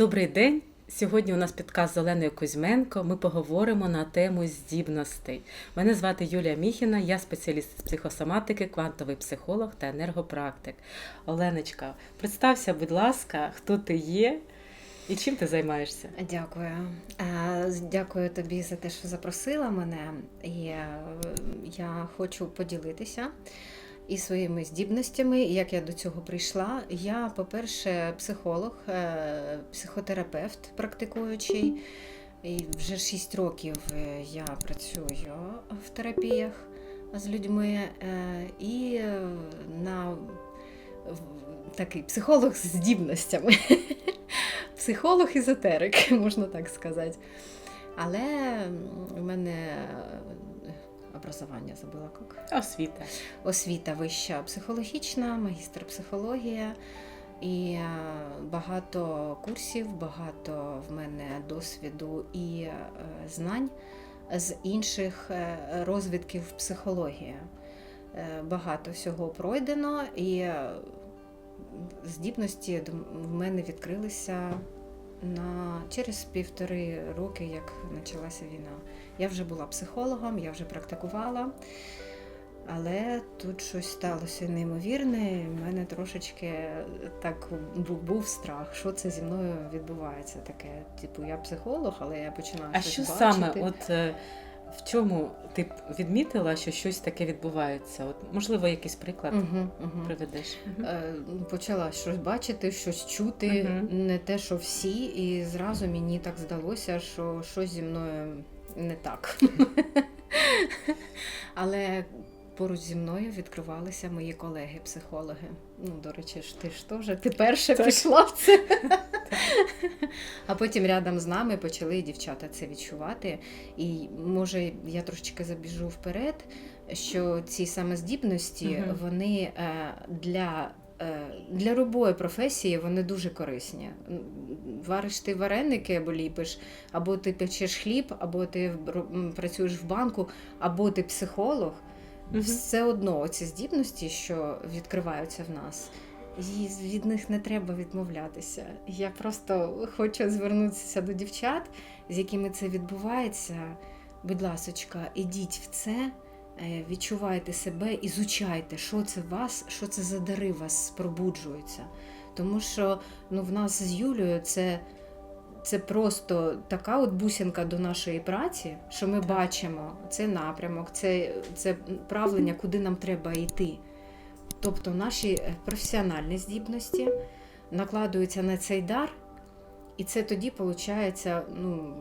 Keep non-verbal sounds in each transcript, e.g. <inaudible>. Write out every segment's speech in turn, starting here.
Добрий день. Сьогодні у нас підказ з Оленою Кузьменко. Ми поговоримо на тему здібностей. Мене звати Юлія Міхіна, я спеціаліст з психосоматики, квантовий психолог та енергопрактик. Оленочка, представся, будь ласка, хто ти є і чим ти займаєшся? Дякую. Е, Дякую тобі за те, що запросила мене. І е, я хочу поділитися і своїми здібностями, як я до цього прийшла. Я, по-перше, психолог, е, психотерапевт практикуючий. І вже 6 років е, я працюю в терапіях з людьми е, і на такий психолог з здібностями. <laughs> Психолог езотерик, <laughs> можна так сказати. Але в мене е, образування забула як. Освіта. Освіта вища психологічна, магістр психологія. І е, багато курсів, багато в мене досвіду і е, знань з інших е, розвитків психології. Багато всього пройдено, і здібності в мене відкрилися на через півтори роки, як почалася війна. Я вже була психологом, я вже практикувала. Але тут щось сталося неймовірне, і в мене трошечки так бу- був страх, що це зі мною відбувається таке. Типу, я психолог, але я починаю А щось що бачити. саме, от е, в чому ти б відмітила, що щось таке відбувається? От, можливо, якийсь приклад Угу, угу. приведеш? Е, Почала щось бачити, щось чути, Мгм. не те, що всі, і зразу мені так здалося, що щось зі мною не так. <laughs> Але поруч зі мною відкривалися мої колеги-психологи. Ну, до речі, ж ти ж теж ти перша Так. пішла в це. А потім рядом з нами почали дівчата це відчувати. І може я трошечки забіжу вперед, що ці саме здібності, вони е, для. е, Для любої професії вони дуже корисні. Вариш ти вареники або ліпиш, або ти печеш хліб, або ти працюєш в банку, або ти психолог. Мгм. Все одно ці здібності, що відкриваються в нас, і від них не треба відмовлятися. Я просто хочу звернутися до дівчат, з якими це відбувається. Будь ласочка, ідіть в це, е, відчувайте себе, ізучайте, що це вас, що це за дари вас пробуджуються. Тому що ну, в нас з Юлією це. Це просто така от бусинка до нашої праці, що ми Так. бачимо цей напрямок, це, це правлення, куди нам треба йти. Тобто наші е, професіональні здібності накладуються на цей дар, і це тоді виходить ну,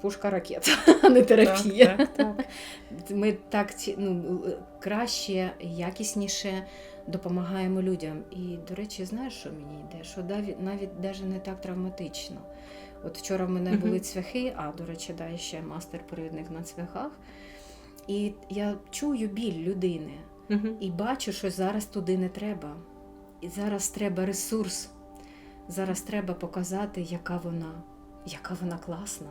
пушка ракета, <laughs> а не терапія. Так, так, так. Ми так ну, краще, якісніше допомагаємо людям. І, до речі, знаєш, що мені йде? Що навіть, навіть даже не так травматично. От вчора в мене були цвяхи, а до речі, да, ще мастер-провідник на цвяхах. І я чую біль людини і бачу, що зараз туди не треба. І зараз треба ресурс. Зараз треба показати, яка вона, яка вона класна.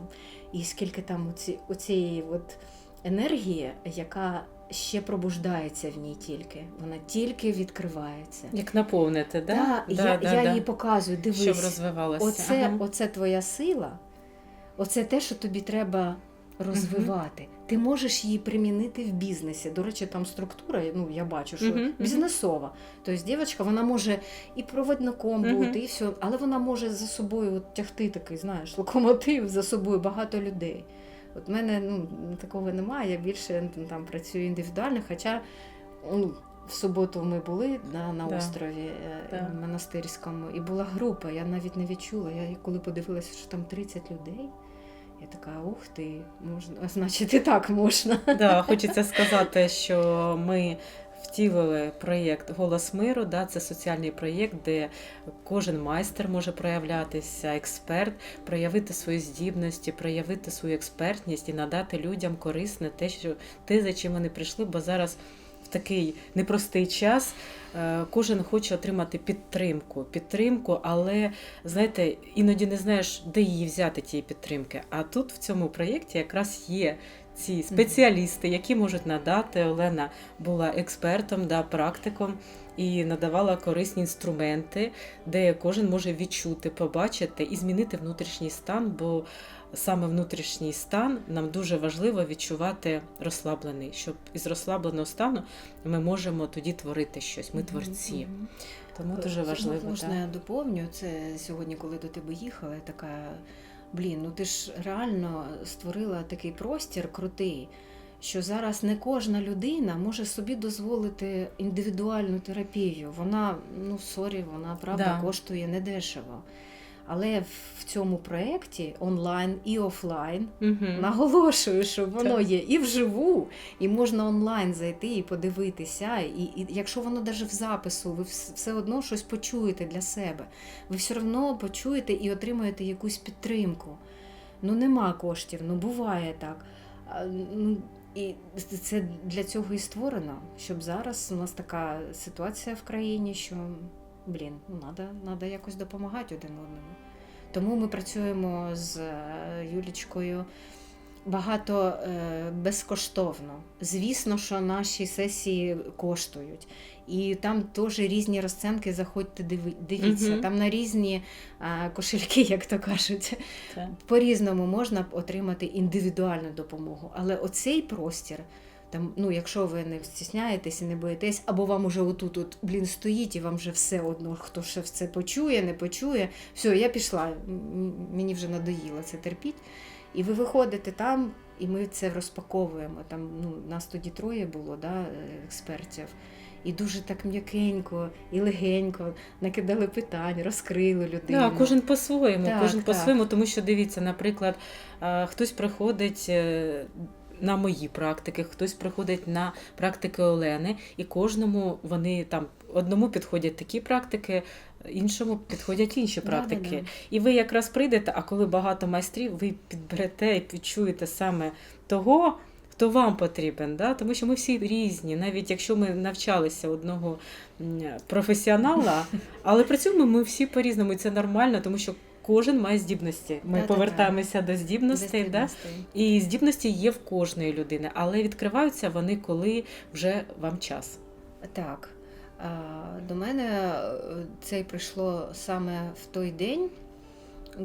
І скільки там оці, оцієї от енергії, яка ще пробуждається в ній тільки. Вона тільки відкривається. Як наповнити, да? Да, я, я їй показую, дивись, Щоб розвивалося. Оце, Ага. оце твоя сила, оце те, що тобі треба розвивати. Ти можеш її примінити в бізнесі. До речі, там структура, ну я бачу, що мгм. бізнесова. Тобто дівчинка, вона може і проводником Мгм. бути, і все, але вона може за собою от, тягти такий, знаєш, локомотив за собою багато людей. От в мене ну, такого немає, я більше там працюю індивідуально, хоча ну, в суботу ми були на, на Да. острові е, Да. монастирському, і була група, я навіть не відчула. Я коли подивилася, що там 30 людей, я така, ух ти, можна, <laughs> значить, і так можна. Да, хочеться сказати, що ми втілили проєкт Голос миру. Да, це соціальний проєкт, де кожен майстер може проявлятися, експерт, проявити свої здібності, проявити свою експертність і надати людям корисне те, що те, за чим вони прийшли, бо зараз. В такий непростий час е, кожен хоче отримати підтримку, підтримку, але знаєте, іноді не знаєш, де її взяти тієї підтримки. А тут в цьому проєкті якраз є ці спеціалісти, які можуть надати. Олена була експертом, да, практиком і надавала корисні інструменти, де кожен може відчути, побачити і змінити внутрішній стан, бо саме внутрішній стан нам дуже важливо відчувати розслаблений, щоб із розслабленого стану ми можемо тоді творити щось. Ми творці. Тому дуже важливо. Можна я доповню? Це сьогодні, коли до тебе їхала, така. Блін, ну ти ж реально створила такий простір крутий, що зараз не кожна людина може собі дозволити індивідуальну терапію. Вона, ну сорі, вона правда Да. коштує недешево. Але в цьому проєкті онлайн і офлайн Мгм. Наголошую, що воно Так. є і вживу, і можна онлайн зайти і подивитися. І, і якщо воно навіть в запису, ви все одно щось почуєте для себе. Ви все одно почуєте і отримаєте якусь підтримку. Ну нема коштів, ну буває так. Ну, і це для цього і створено, щоб зараз у нас така ситуація в країні, що блін, ну треба надо якось допомагати один одному. Тому ми працюємо з е, Юлічкою багато е, безкоштовно. Звісно, що наші сесії коштують. І там теж різні розценки, заходьте, дивіться. Мгм. Там на різні е, кошельки, як то кажуть. По-різному можна отримати індивідуальну допомогу. Але оцей простір. Там, ну, якщо ви не стісняєтесь і не боїтесь, або вам уже отут, от, блін, стоїть, і вам вже все одно, хто ще це почує, не почує. Все, я пішла, мені вже надоїло це терпіть. І ви виходите там, і ми це розпаковуємо. Там ну, нас тоді троє було, да, е, експертів. І дуже так м'якенько і легенько накидали питань, розкрили людину. Да, кожен по-своєму, кожен по-своєму, тому що дивіться, наприклад, е, хтось приходить. На мої практики, хтось приходить на практики Олени, і кожному вони там одному підходять такі практики, іншому підходять інші практики. Да-да-да. І ви якраз прийдете, а коли багато майстрів, ви підберете і підчуєте саме того, хто вам потрібен. Да? Тому що ми всі різні, навіть якщо ми навчалися одного професіонала, <laughs> але при цьому ми всі по-різному, і це нормально, тому що кожен має здібності. Ми Да-да-да. повертаємося до здібностей, да? і здібності є в кожної людини, але відкриваються вони, коли вже вам час. Так. До мене е, це прийшло саме в той день,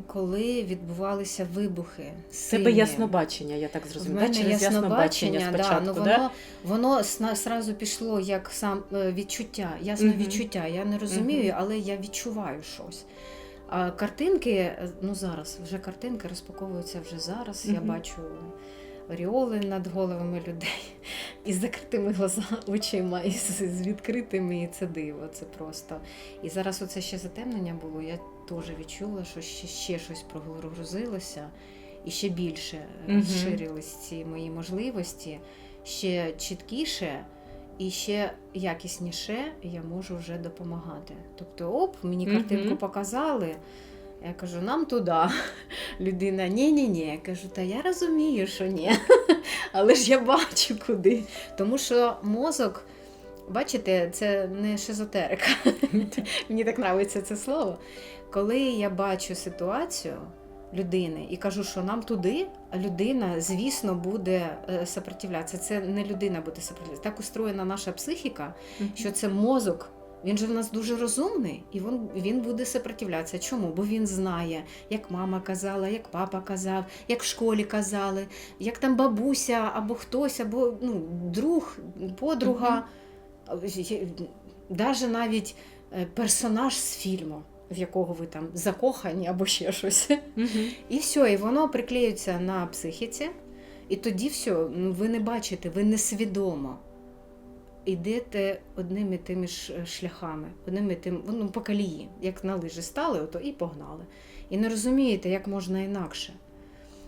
коли відбувалися вибухи. В тебе яснобачення, я так зрозуміла. Через яснобачення яснобачення, да, спочатку, ну, да? воно, воно сразу пішло як сам е, відчуття, ясне Мгм. відчуття. Я не розумію, Мгм. але я відчуваю щось. А картинки, е, ну зараз, вже картинки розпаковуються вже зараз. Я бачу оріоли над головами людей <laughs> із закритими глаза, очима, і з, відкритими, і це диво, це просто. І зараз оце ще затемнення було, я теж відчула, що ще, ще щось прогрузилося, і ще більше е, Мгм. розширились ці мої можливості, ще чіткіше. І ще якісніше я можу вже допомагати. Тобто, оп, мені картинку показали. Я кажу, нам туди. <laughs> Людина, ні, ні, ні. Я кажу, та я розумію, що ні. <laughs> Але ж я бачу куди. Тому що мозок, бачите, це не шизотерика. <laughs> Мені так подобається це слово. Коли я бачу ситуацію людини і кажу, що нам туди, людина, звісно, буде е, сопротивлятися. Це не людина буде сопротивлятися. Так устроєна наша психіка, що це мозок. Він же в нас дуже розумний, і він, він буде сопротивлятися. Чому? Бо він знає, як мама казала, як папа казав, як в школі казали, як там бабуся або хтось, або ну, друг, подруга, навіть навіть е, персонаж з фільму, в якого ви там закохані або ще щось. Мгм. І все, і воно приклеюється на психіці, і тоді все, ну, ви не бачите, ви несвідомо йдете одними тими ж е, шляхами, одними тим, ну, по колії, як на лижі стали, ото і погнали. І не розумієте, як можна інакше.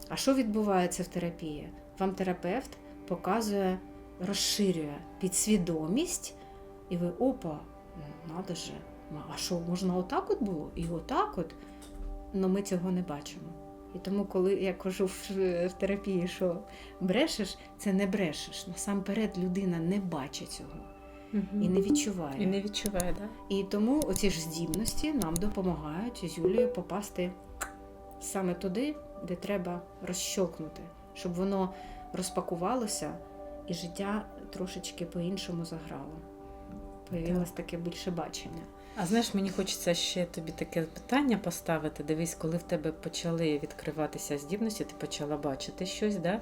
А що відбувається в терапії? Вам терапевт показує, розширює підсвідомість, і ви опа, ну, надо же, а що, можна отак от було? І отак от. але ми цього не бачимо. І тому, коли я кажу в, в терапії, що брешеш, це не брешеш. Насамперед людина не бачить цього і не відчуває. І не відчуває, да? І тому оці ж здібності нам допомагають з Юлією попасти саме туди, де треба розщокнути, щоб воно розпакувалося, і життя трошечки по-іншому заграло. Появилось таке більше бачення. А знаєш, мені хочеться ще тобі таке питання поставити. Дивись, коли в тебе почали відкриватися здібності, ти почала бачити щось, да?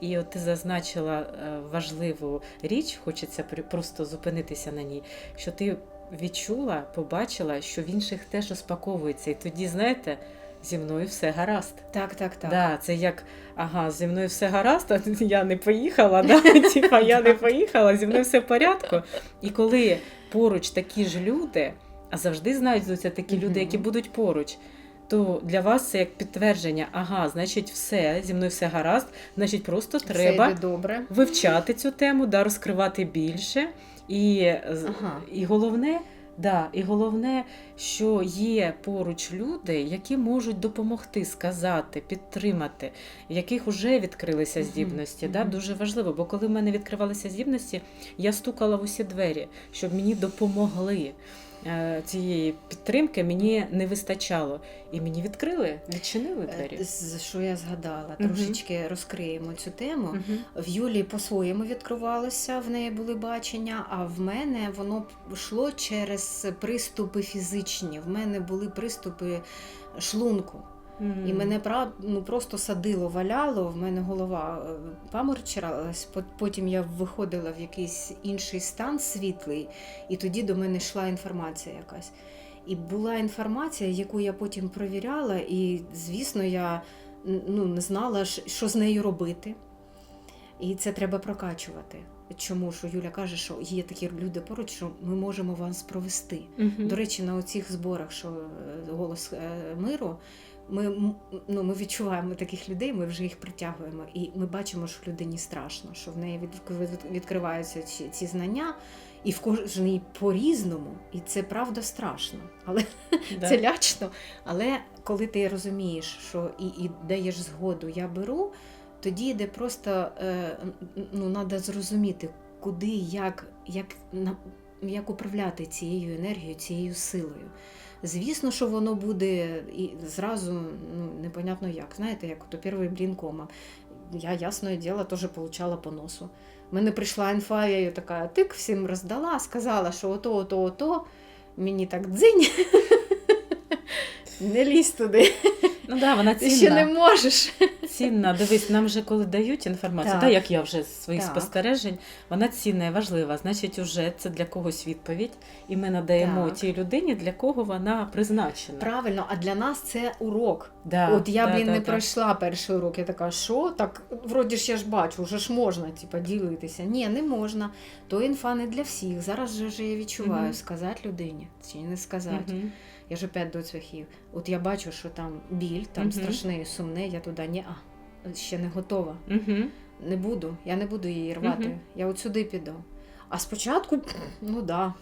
і от ти зазначила е, важливу річ, хочеться просто зупинитися на ній, що ти відчула, побачила, що в інших теж розпаковується. І тоді, знаєте, зі мною все гаразд. Так, так, так. Да, це як ага, зі мною все гаразд, а <laughs> я не поїхала, да? <laughs> Типа я не поїхала, зі мною все в порядку. І коли поруч такі ж люди, а завжди знайдуться такі люди, які будуть поруч. То для вас це як підтвердження, ага, значить, все, зі мною все гаразд, значить, просто Все треба добре. вивчати цю тему, да, розкривати більше. І, Ага. і головне, да, і головне, що є поруч люди, які можуть допомогти, сказати, підтримати, в яких вже відкрилися здібності. Да, дуже важливо, бо коли в мене відкривалися здібності, я стукала в усі двері, щоб мені допомогли. Е, Цієї підтримки мені не вистачало. І мені відкрили, відчинили двері. Е, Що я згадала, Мгм. трошечки розкриємо цю тему. Угу. В Юлі по-своєму відкривалося, в неї були бачення, а в мене воно йшло через приступи фізичні. В мене були приступи шлунку. І мене ну, просто садило, валяло, в мене голова е, паморчилась, Пот- потім я виходила в якийсь інший стан світлий, і тоді до мене йшла інформація якась. І була інформація, яку я потім провіряла, і, звісно, я ну, не знала, що з нею робити. І це треба прокачувати. Чому що Юля каже, що є такі люди поруч, що ми можемо вас провести. Мгм. До речі, на оцих зборах, що е, голос е, миру, ми, ну, ми відчуваємо таких людей, ми вже їх притягуємо, і ми бачимо, що людині страшно, що в неї від, від- відкриваються ці, ці знання, і в кожній по-різному, і це правда страшно, але <laughs> Да. це лячно. Але коли ти розумієш, що і, і даєш згоду, я беру, тоді йде просто е, ну, треба зрозуміти, куди, як, як, як управляти цією енергією, цією силою. Звісно, що воно буде і зразу ну, непонятно як. Знаєте, як то перший блін кома. Я, ясне діло, теж получала по носу. Мене прийшла інфа, я її така тик всім роздала, сказала, що ото, ото, ото. Мені так дзинь. <laughs> Не лізь туди, Ну да, вона ти ще не можеш. Цінна. Дивись, нам вже коли дають інформацію, Так. да, як я вже з своїх Так. спостережень, вона цінна і важлива. Значить, уже це для когось відповідь, і ми надаємо Так. тій людині, для кого вона призначена. Правильно, а для нас це урок. Да, От я, да, блін, да, не да. пройшла перший урок. Я така, що? Так, вроді ж я ж бачу, вже ж можна типа, ділитися. Ні, не можна. То інфа не для всіх. Зараз же я відчуваю, Мгм. сказати людині чи не сказати. Мгм. Я ж опять до цвяхів. От я бачу, що там біль, там Мгм. страшне і сумне, я туди ні, а ще не готова. Мгм. Не буду, я не буду її рвати. Мгм. Я от сюди піду. А спочатку, ну да,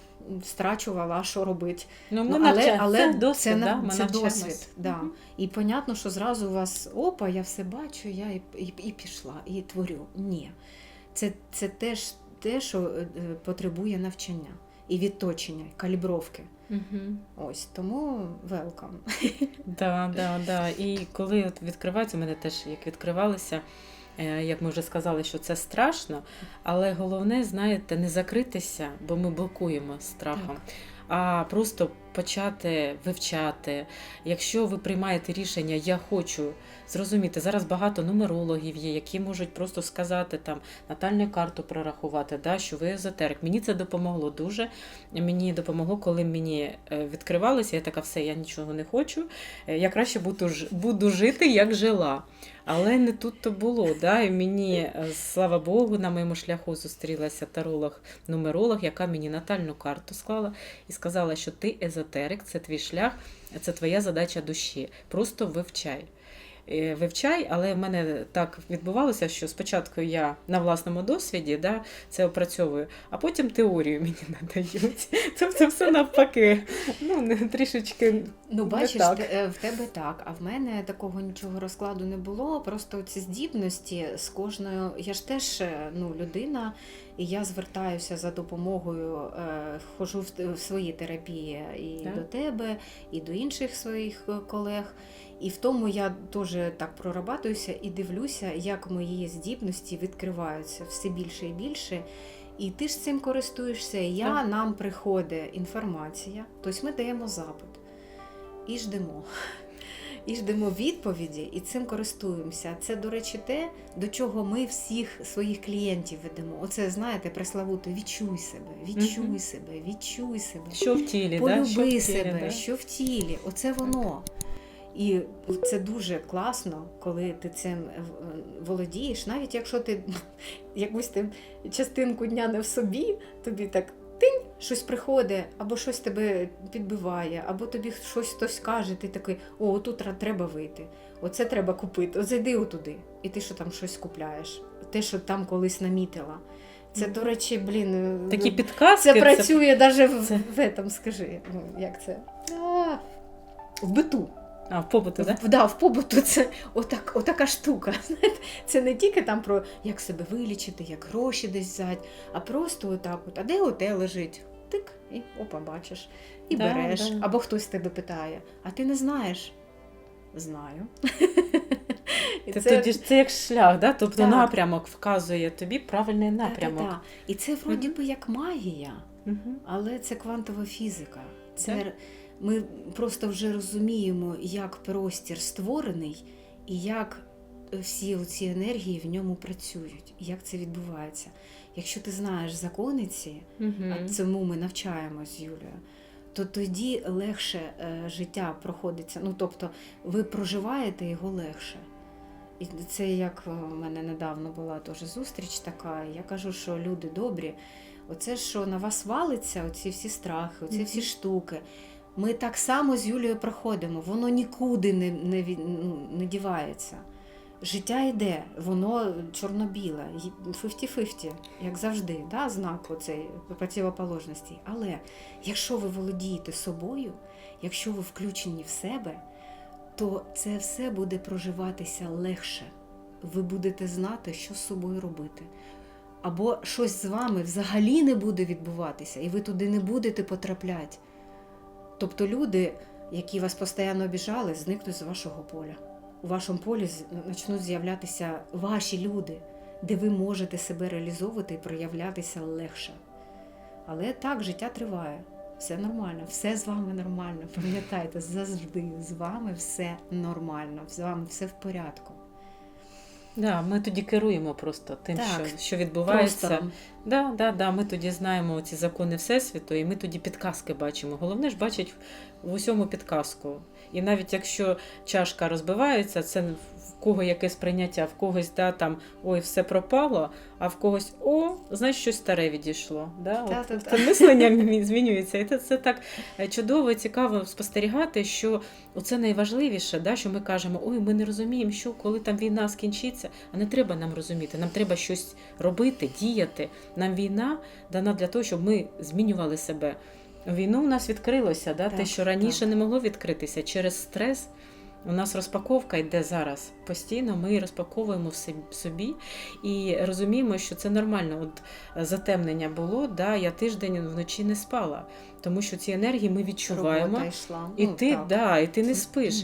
страчувала, що робити. Ну, ми Ну, навча- але це досвід, це, да? це досвід. Да. Мгм. І понятно, що зразу у вас опа, я все бачу, я і, і, і пішла, і творю. Ні. Це, це теж те, що е, е, потребує навчання і відточення, і калібровки. Мгм. Ось тому велкам. <laughs> Да, да, да. І коли от відкриваються, у мене теж як відкривалися, е, як ми вже сказали, що це страшно, але головне, знаєте, не закритися, бо ми блокуємо страхом, а просто почати вивчати. Якщо ви приймаєте рішення, я хочу зрозуміти, зараз багато нумерологів є, які можуть просто сказати там натальну карту прорахувати, да, що ви езотерик. Мені це допомогло дуже. Мені допомогло, коли мені е, відкривалося, я така, все, я нічого не хочу. Е, Я краще буду, буду жити, як жила. Але не тут то було. Да? І мені, е, слава Богу, на моєму шляху зустрілася таролог-нумеролог, яка мені натальну карту склала і сказала, що ти езотерик, це твій шлях, це твоя задача душі. Просто вивчай. Е, Вивчай, але в мене так відбувалося, що спочатку я на власному досвіді да, це опрацьовую, а потім теорію мені <laughs> надають. Тобто все навпаки. Ну, не- трішечки Ну, Не бачиш, так. те- е, в тебе так, а в мене такого нічого розкладу не було. Просто ці здібності з кожною. Я ж теж е, ну, людина, і я звертаюся за допомогою, хожу в, свої терапії і Так. до тебе, і до інших своїх колег. І в тому я теж так прорабатуюся і дивлюся, як мої здібності відкриваються все більше і більше. І ти ж цим користуєшся, і я, Так. нам приходить інформація, тобто ми даємо запит і ждемо. <laughs> І ждемо відповіді, і цим користуємося. Це, до речі, те, до чого ми всіх своїх клієнтів ведемо. Оце, знаєте, преславуто відчуй себе, відчуй Мгм. себе, відчуй себе. Що в тілі, Полюби да? що в тілі, себе, да? що в тілі, оце воно. І це дуже класно, коли ти цим е, володієш, навіть якщо ти <laughs> якусь ти частинку дня не в собі, тобі так тинь, щось приходить, або щось тебе підбиває, або тобі щось хтось каже, ти такий, о, тут треба вийти, оце треба купити, от зайди отуди. І ти що там щось купляєш, те, що там колись намітила. Це, до речі, блін, е, Такі підказки. це працює навіть в, це- в этом, скажи, ну як це? А, в биту. А, в побуту, да? В, да, в побуту це отак, отака штука. <laughs> Знаєте, це не тільки там про як себе вилічити, як гроші десь взяти, а просто отак от, а де оте лежить? Тик, і опа, бачиш. І Да, береш. да. Або хтось тебе питає, а ти не знаєш? Знаю. <laughs> І Ти тоді це як шлях, да? тобто Так. напрямок вказує тобі правильний напрямок. Та-та-та. І це вроді би як магія. Але це квантова фізика. Це Так. Ми просто вже розуміємо, як простір створений і як всі ці енергії в ньому працюють, і як це відбувається. Якщо ти знаєш закони ці, Мгм. а цьому ми навчаємось з Юлією, то тоді легше е, життя проходиться. Ну тобто ви проживаєте його легше. І це як е, у мене недавно була теж зустріч така. Я кажу, що люди добрі, оце що на вас валиться, оці всі страхи, оці всі штуки. Ми так само з Юлією проходимо, воно нікуди не, не, ну, не дівається. Життя йде, воно чорно-біле, й- 50-50, як завжди, да, знак оцей противоположності. Але якщо ви володієте собою, якщо ви включені в себе, то це все буде проживатися легше. Ви будете знати, що з собою робити. Або щось з вами взагалі не буде відбуватися, і ви туди не будете потрапляти. Тобто люди, які вас постійно обіжали, зникнуть з вашого поля. У вашому полі почнуть з'являтися ваші люди, де ви можете себе реалізовувати і проявлятися легше. Але так, життя триває. Все нормально, все з вами нормально. Пам'ятайте, <laughs> завжди з вами все нормально, з вами все в порядку. Да, ми тоді керуємо просто тим, Так, що, що відбувається. Да, да, да, ми тоді знаємо ці закони Всесвіту, і ми тоді підказки бачимо. Головне ж бачить в усьому підказку. І навіть якщо чашка розбивається, це в кого яке сприйняття, в когось да, там ой, все пропало, а в когось о, знаєш, щось старе відійшло. Да? От, Та-та-та. це мислення змінюється. І це, це так е, чудово і цікаво спостерігати, що це найважливіше, да, що ми кажемо, ой, ми не розуміємо, що коли там війна скінчиться, а не треба нам розуміти, нам треба щось робити, діяти. Нам війна дана для того, щоб ми змінювали себе. Війну у нас відкрилося, да? те, що раніше так. не могло відкритися через стрес. У нас розпаковка йде зараз. Постійно ми розпаковуємо в собі і розуміємо, що це нормально. От е, затемнення було, да, я тиждень вночі не спала, тому що ці енергії ми відчуваємо. Йшла. І Ну, ти, так. да, і ти не спиш.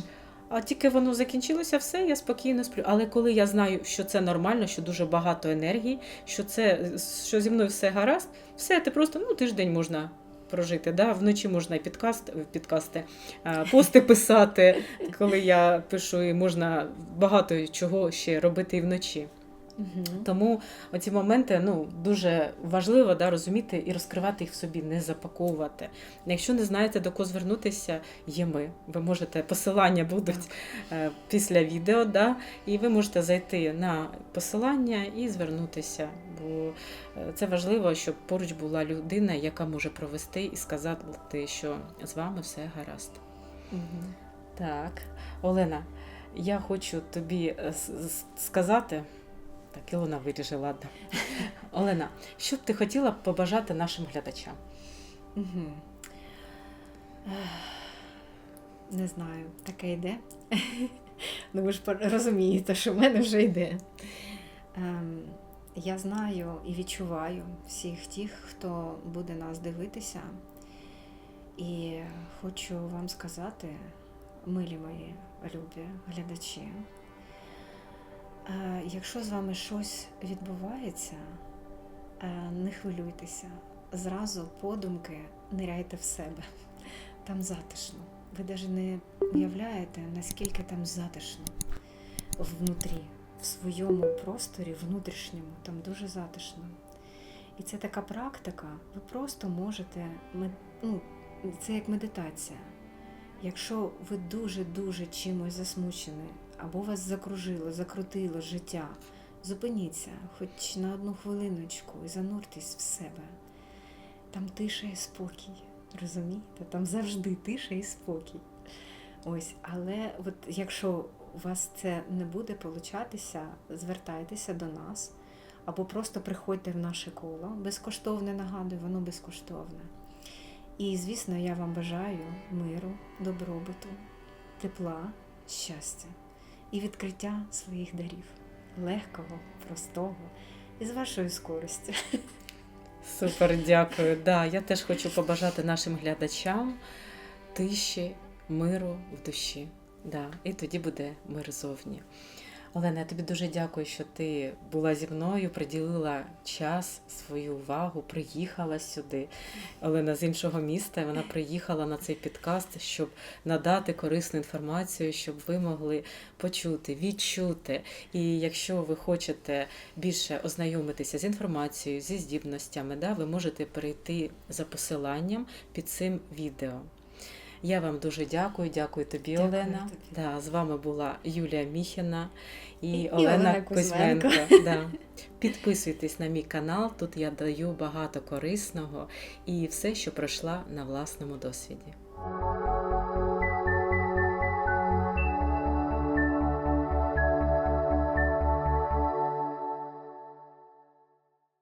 А тільки воно закінчилося, все, я спокійно сплю. Але коли я знаю, що це нормально, що дуже багато енергії, що це що зі мною все гаразд, все, ти просто ну тиждень можна прожити. Да? Вночі можна і підкаст, підкасти, пости писати, коли я пишу, і можна багато чого ще робити і вночі. Мгм. Тому оці моменти ну, дуже важливо да, розуміти і розкривати їх в собі, не запаковувати. Якщо не знаєте, до кого звернутися, є ми. Ви можете, посилання будуть е, після відео, да, і ви можете зайти на посилання і звернутися. Бо е, це важливо, щоб поруч була людина, яка може провести і сказати, що з вами все гаразд. Мгм. Так, Олена, я хочу тобі е, сказати. Так, Ілона виріже, ладно. Олена, що б ти хотіла побажати нашим глядачам? Не знаю, таке йде. <laughs> Ну ви ж розумієте, що в мене вже йде. Ем, Я знаю і відчуваю всіх тих, хто буде нас дивитися. І хочу вам сказати, милі мої любі глядачі, якщо з вами щось відбувається, е, не хвилюйтеся, зразу подумки ниряйте в себе. Там затишно. Ви навіть не уявляєте, наскільки там затишно внутрі, в своєму просторі внутрішньому, там дуже затишно. І це така практика, ви просто можете, ну, це як медитація. Якщо ви дуже-дуже чимось засмучені, або вас закружило, закрутило життя, зупиніться хоч на одну хвилиночку і зануртесь в себе. Там тиша і спокій. Розумієте? Там завжди тиша і спокій. Ось, але от якщо у вас це не буде получатися, звертайтеся до нас або просто приходьте в наше коло. Безкоштовне нагадую, воно безкоштовне. І, звісно, я вам бажаю миру, добробуту, тепла, щастя і відкриття своїх дарів. Легкого, простого і з вашою скоростю. Супер, дякую. Да, я теж хочу побажати нашим глядачам тиші, миру в душі. Да, і тоді буде мир зовні. Олена, я тобі дуже дякую, що ти була зі мною, приділила час, свою увагу, приїхала сюди. Олена з іншого міста. Вона приїхала на цей підкаст, щоб надати корисну інформацію, щоб ви могли почути, відчути. І якщо ви хочете більше ознайомитися з інформацією, зі здібностями, да, ви можете перейти за посиланням під цим відео. Я вам дуже дякую, дякую тобі, Дякую Олена. тобі. Да, з вами була Юлія Міхіна і, І Олена, Олена Кузьменко. Кузьменко. <laughs> Да. Підписуйтесь на мій канал, тут я даю багато корисного і все, що пройшла на власному досвіді.